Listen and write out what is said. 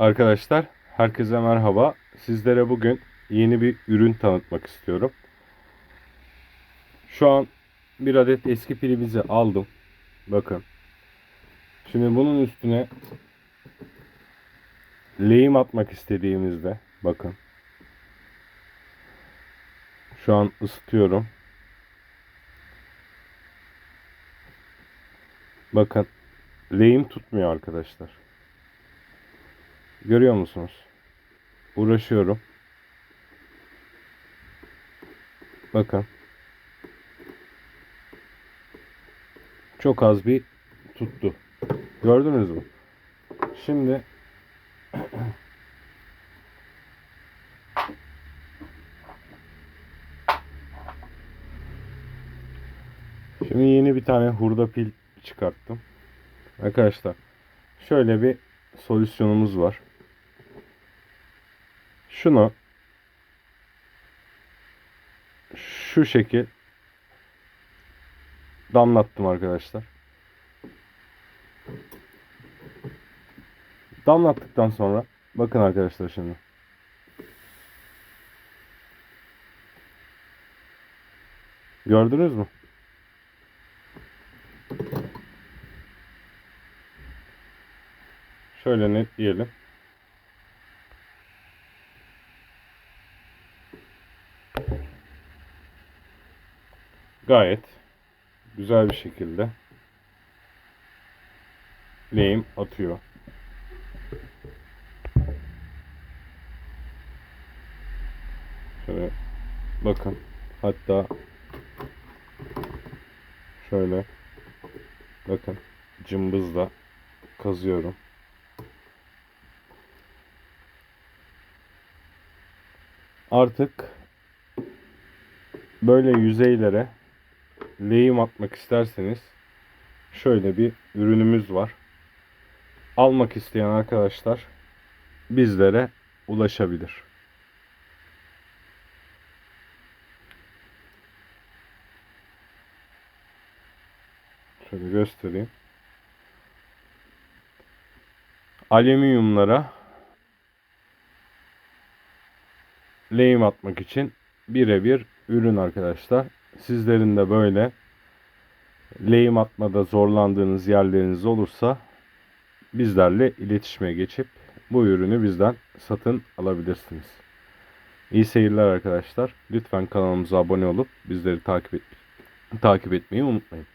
Arkadaşlar herkese merhaba. Sizlere bugün yeni bir ürün tanıtmak istiyorum. Şu an bir adet eski pilimizi aldım. Bakın. Şimdi bunun üstüne lehim atmak istediğimizde bakın. Şu an ısıtıyorum. Bakın lehim tutmuyor arkadaşlar. Görüyor musunuz? Uğraşıyorum. Bakın. Çok az bir tuttu. Gördünüz mü? Şimdi Şimdi yeni bir tane hurda pil çıkarttım. Arkadaşlar şöyle bir solüsyonumuz var. Şunu şu şekil damlattım arkadaşlar. Damlattıktan sonra bakın arkadaşlar şimdi. Gördünüz mü? Şöyle netleyelim. Gayet güzel bir şekilde lehim atıyor. Şöyle bakın hatta şöyle bakın cımbızla kazıyorum. Artık böyle yüzeylere lehim atmak isterseniz şöyle bir ürünümüz var. Almak isteyen arkadaşlar bizlere ulaşabilir. Şöyle göstereyim. Alüminyumlara lehim atmak için birebir ürün arkadaşlar. Sizlerin de böyle lehim atmada zorlandığınız yerleriniz olursa bizlerle iletişime geçip bu ürünü bizden satın alabilirsiniz. İyi seyirler arkadaşlar. Lütfen kanalımıza abone olup bizleri takip et takip etmeyi unutmayın.